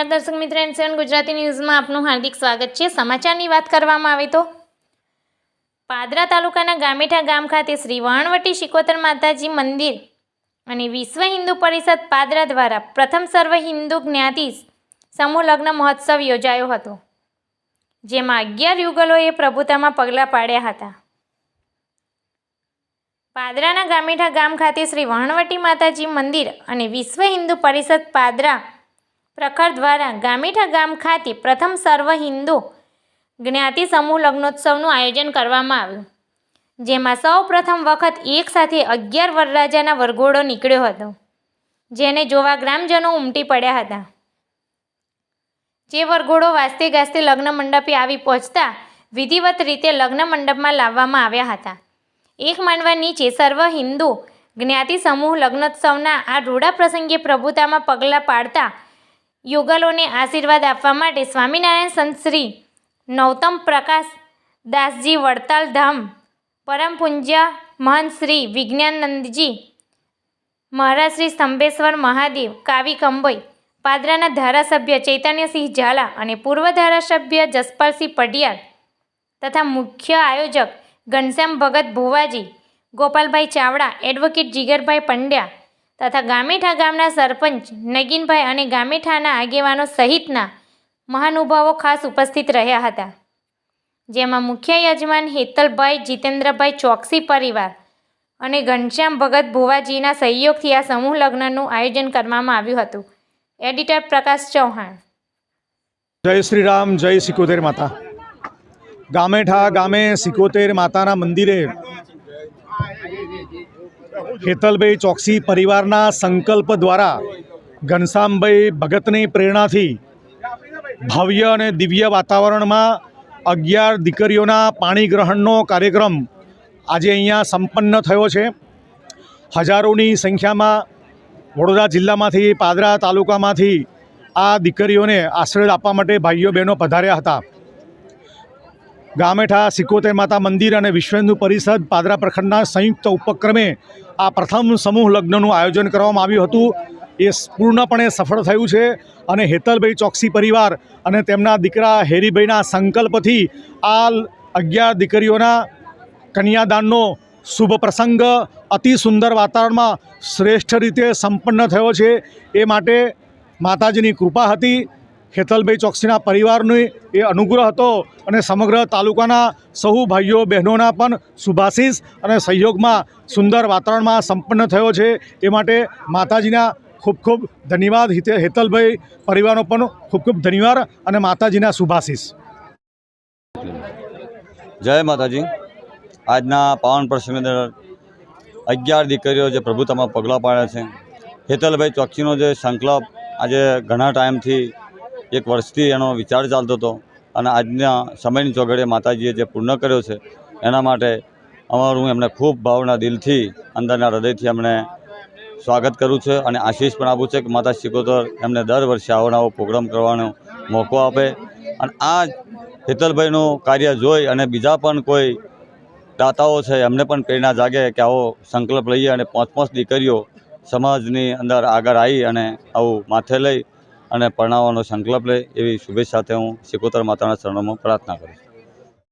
નમસ્કાર દર્શક મિત્ર એન સેવન ગુજરાતી ન્યૂઝમાં આપનું હાર્દિક સ્વાગત છે. સમાચારની વાત કરવામાં આવે તો પાદરા તાલુકાના ગામેઠા ગામ ખાતે શ્રી વહાણવટી શિકોતર માતાજી મંદિર અને વિશ્વ હિન્દુ પરિષદ પાદરા દ્વારા પ્રથમ સર્વ હિન્દુ જ્ઞાતિ સમૂહ લગ્ન મહોત્સવ યોજાયો હતો, જેમાં અગિયાર યુગલોએ પ્રભુતામાં પગલાં પાડ્યા હતા. પાદરાના ગામેઠા ગામ ખાતે શ્રી વહાણવટી માતાજી મંદિર અને વિશ્વ હિન્દુ પરિષદ પાદરા પ્રખર દ્વારા ગામેઠા ગામ ખાતે પ્રથમ સર્વ હિન્દુ જ્ઞાતિ સમૂહ લગ્નોત્સવનું આયોજન કરવામાં આવ્યું, જેમાં સૌ પ્રથમ વખત એક સાથે અગિયાર વરરાજાના વરઘોડો નીકળ્યો હતો, જેને જોવા ગ્રામજનો ઉમટી પડ્યા હતા. જે વરઘોડો વાસ્તે ગાસ્તે લગ્ન મંડપે આવી પહોંચતા વિધિવત રીતે લગ્ન મંડપમાં લાવવામાં આવ્યા હતા. એક માંડવા નીચે સર્વ હિન્દુ જ્ઞાતિ સમૂહ લગ્નોત્સવના આ રૂડા પ્રસંગે પ્રભુતામાં પગલાં પાડતા યુગલોને આશીર્વાદ આપવા માટે સ્વામિનારાયણ સંત શ્રી નૌતમ પ્રકાશ દાસજી વડતાલ ધામ, પરમ પૂજ્ય મહંત શ્રી વિજ્ઞાનંદજી, મહારાજ શ્રી સ્તંભેશ્વર મહાદેવ, કાવી કંબોઈ, પાદરાના ધારાસભ્ય ચૈતન્યસિંહ ઝાલા અને પૂર્વ ધારાસભ્ય જસપાલસિંહ પઢિયાર તથા મુખ્ય આયોજક ઘનશ્યામ ભગત ભુવાજી, ગોપાલભાઈ ચાવડા, એડવોકેટ જીગરભાઈ પંડ્યા તથા ગામેઠા ગામના સરપંચ નગીનભાઈ અને ગામેઠાના આગેવાનો સહિતના મહાનુભાવો ખાસ ઉપસ્થિત રહ્યા હતા, જેમાં મુખ્ય યજમાન હેતલભાઈ, જીતેન્દ્રભાઈ ચોકસી પરિવાર અને ઘનશ્યામ ભગત ભુવાજીના સહયોગથી આ સમૂહ લગ્નનું આયોજન કરવામાં આવ્યું હતું. એડિટર પ્રકાશ ચૌહાણ. જય શ્રી રામ, જય સિકોતેર માતા. ગામેઠા ગામે સિકોતેર માતાના મંદિરે હેતલભાઈ ચોકસી પરિવારના સંકલ્પ દ્વારા ઘનશ્યામભાઈ ભગતની પ્રેરણાથી ભવ્ય અને દિવ્ય વાતાવરણમાં અગિયાર દીકરીઓના પાણી ગ્રહણનો કાર્યક્રમ આજે અહીંયા સંપન્ન થયો છે. હજારોની સંખ્યામાં વડોદરા જિલ્લામાંથી, પાદરા તાલુકામાંથી આ દીકરીઓને આશ્રય આપવા માટે ભાઈઓ બહેનો પધાર્યા હતા. ગામેઠા સિકોતેર માતા મંદિર અને વિશ્વ હિન્દુ પરિષદ પાદરા પ્રખંડના સંયુક્ત ઉપક્રમે આ પ્રથમ સમૂહ લગ્નનું આયોજન કરવામાં આવ્યું હતું. એ પૂર્ણપણે સફળ થયું છે અને હેતલભાઈ ચોકસી પરિવાર અને તેમના દીકરા હેરીભાઈના સંકલ્પથી આ અગિયાર દીકરીઓના કન્યાદાનનો શુભ પ્રસંગ અતિ સુંદર વાતાવરણમાં શ્રેષ્ઠ રીતે સંપન્ન થયો છે. એ માટે માતાજીની કૃપા હતી. હેતલભાઈ ચોકસીના પરિવારનો એ અનુગ્રહ હતો અને સમગ્ર તાલુકાના સહુ ભાઈઓ બહેનોના પણ શુભાશીષ અને સહયોગમાં સુંદર વાતાવરણમાં સંપન્ન થયો છે. એ માટે માતાજીના ખૂબ ખૂબ ધન્યવાદ. હિતે હેતલભાઈ પરિવારનો પણ ખૂબ ખૂબ ધન્યવાદ અને માતાજીના શુભાશીષ. જય માતાજી. આજના પાવન પ્રસંગ અગિયાર દીકરીઓ જે પ્રભુતામાં પગલાં પાડ્યા છે. હેતલભાઈ ચોકસીનો જે સંકલ્પ આજે ઘણા ટાઈમથી એક વર્ષથી એનો વિચાર ચાલતો હતો અને આજના સમયની ચોઘડે માતાજીએ જે પૂર્ણ કર્યો છે, એના માટે અમારું એમને ખૂબ ભાવના દિલથી, અંદરના હૃદયથી અમને સ્વાગત કરું છે અને આશીષ પણ આપું છે કે માતા શિકોતર એમને દર વર્ષે આવો પ્રોગ્રામ કરવાનો મોકો આપે. અને આ હેતલભાઈનું કાર્ય જોઈ અને બીજા પણ કોઈ દાતાઓ છે, એમને પણ પ્રેરણા જાગે કે આવો સંકલ્પ લઈએ અને પાંચ પાંચ દીકરીઓ સમાજની અંદર આગળ આવી અને આવું માથે લઈ અને પરણાવવાનો સંકલ્પ લે એવી શુભેચ્છા સાથે હું શિકોતર માતાના ચરણોમાં પ્રાર્થના કરું છું.